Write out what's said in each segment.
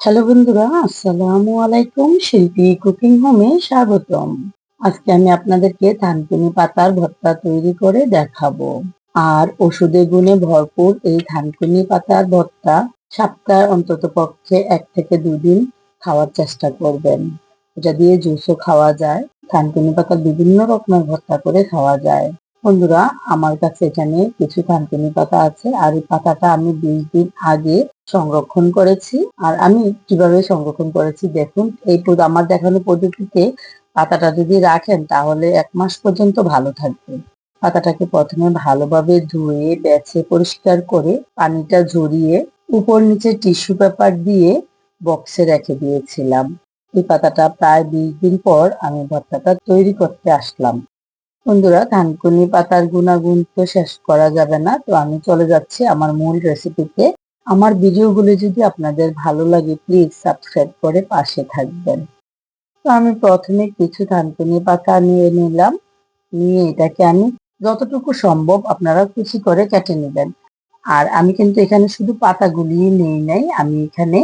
Hello বন্ধুরা, আসসালামু আলাইকুম, শিল্পী কুকিং হোমে স্বাগতম। আজকে আমি আপনাদেরকে থানকুনি পাতার ভর্তা তৈরি করে দেখাবো। আর ওষুধে গুণে ভরপুর এই থানকুনি পাতার ভর্তা সপ্তাহে অন্তত পক্ষে এক থেকে দুদিন খাওয়ার চেষ্টা করবেন। এটা দিয়ে জুসও খাওয়া যায়, থানকুনি পাতার বিভিন্ন রকমের ভর্তা করে খাওয়া যায়। বন্ধুরা, আমার কাছে এখানে কিছু থানকুনি পাতা আছে আর এই পাতাটা আমি বিশ দিন আগে সংরক্ষণ করেছি। আর আমি কীভাবে সংরক্ষণ করেছি দেখুন, এই আমার দেখানো পদ্ধতিতে পাতাটা যদি রাখেন তাহলে এক মাস পর্যন্ত ভালো থাকবে। পাতাটাকে প্রথমে ভালোভাবে ধুয়ে, বেছে, পরিষ্কার করে পানিটা ঝরিয়ে উপর নিচে টিস্যু পেপার দিয়ে বক্সে রেখে দিয়েছিলাম। এই পাতাটা প্রায় বিশ দিন পর আমি ভর্তাটা তৈরি করতে আসলাম। বন্ধুরা ধানকুনি পাতার গুণাগুণ তো শেষ করা যাবে না। তো আমি চলে যাচ্ছি আমার মূল রেসিপিতে আমার ভিডিওগুলো যদি আপনাদের ভালো লাগে প্লিজ সাবস্ক্রাইব করে পাশে থাকবেন। তো আমি প্রথমে কিছু ধানকুনি পাতা নিয়ে নিলাম। নিয়ে এটাকে আমি যতটুকু সম্ভব আপনারা কুচি করে কেটে নেবেন। আর আমি কিন্তু এখানে শুধু পাতাগুলিই নেই নাই, আমি এখানে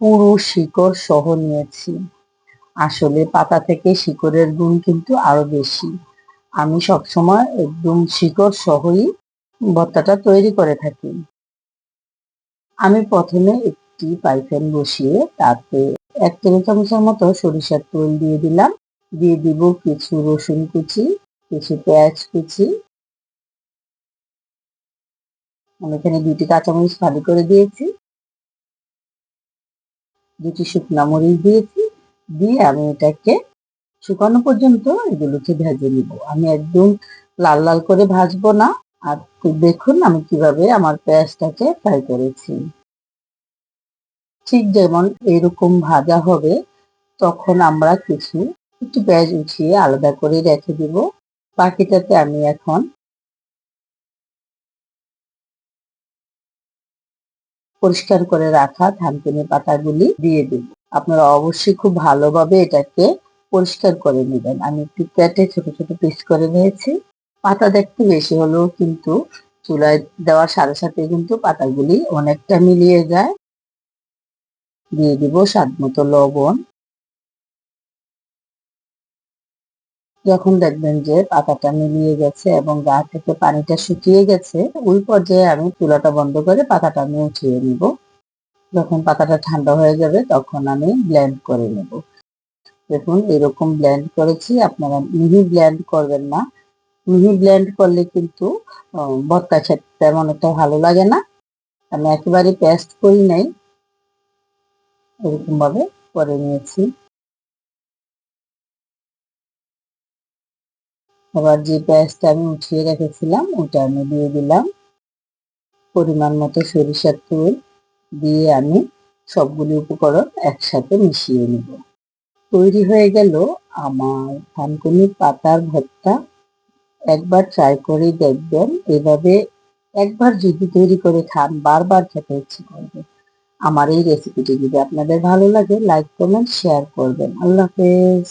পুরো শিকড় সহ নিয়েছি। আসলে পাতা থেকে শিকড়ের গুণ কিন্তু আরও বেশি। আমি সবসময় একদম শিকড় সহই ভর্তাটা তৈরি করে থাকি। আমি প্রথমে একটি পাইফেন বসিয়ে তাতে এক টেবিল চামচের মতো সরিষার তেল দিয়ে দিলাম। দিয়ে দিব কিছু রসুন কুচি, কিছু পেঁয়াজ কুচি। আমি এখানে দুটি কাঁচামরিচ ফালি করে দিয়েছি। দুটি শুকনা মরিচ দিয়েছি। দিয়ে আমি এটাকে শুকানো পর্যন্ত এগুলোকে ভেজে নিব। আমি একদম লাল লাল করে ভাজবো না। আর দেখুন আমি কীভাবে আমার পেঁয়াজটাকে ফ্রাই করেছি। ঠিক যেমন এরকম ভাজা হবে, তখন আমরা কিছু, একটু পেঁয়াজ উঠিয়ে আলাদা করে রেখে দিব। বাকিটাতে আমি এখন পরিষ্কার করে রাখা ধানকুনি পাতাগুলি দিয়ে দিব। আপনারা অবশ্যই খুব ভালোভাবে এটাকে পরিষ্কার করে নেবেন। আমি একটু কেটে ছোট ছোট পিস করে নিয়েছি। পাতা দেখতে বেশি হলেও কিন্তু চুলায় দেওয়ার সাথে সাথে কিন্তু পাতাগুলি অনেকটা মিলিয়ে যায়। দিয়ে দিব স্বাদ মতো লবণ। যখন দেখবেন যে পাতাটা মিলিয়ে গেছে এবং গা থেকে পানিটা শুকিয়ে গেছে, ওই পর্যায়ে আমি চুলাটা বন্ধ করে পাতাটা আমি উঠিয়ে নিব। যখন পাতাটা ঠান্ডা হয়ে যাবে তখন আমি ব্লেন্ড করে নেব। দেখুন, এরকম ব্ল্যান্ড করেছি, আপনারা মিহি ব্ল্যান্ড করবেন না। মিহি ব্ল্যান্ড করলে কিন্তু ভর্তা খেতে তেমন একটা ভালো লাগে না। আমি একেবারে পেস্ট করি নাই। এরকম ভাবে করে নিয়েছি। আবার যে পেঁয়াজটা আমি উঠিয়ে রেখেছিলাম, ওটা আমি দিয়ে দিলাম। পরিমাণ মতো সরিষার তেল দিয়ে আমি সবগুলি উপকরণ একসাথে মিশিয়ে নেব। তৈরি হয়ে গেল আমার থানকুনি পাতার ভর্তা। একবার ট্রাই করে দেখবেন। এভাবে একবার যদি তৈরি করে খান, বারবার খেতে ইচ্ছে করবে। আমার এই রেসিপিটি যদি আপনাদের ভালো লাগে লাইক কমেন্ট শেয়ার করবেন। আল্লাহ হাফেজ।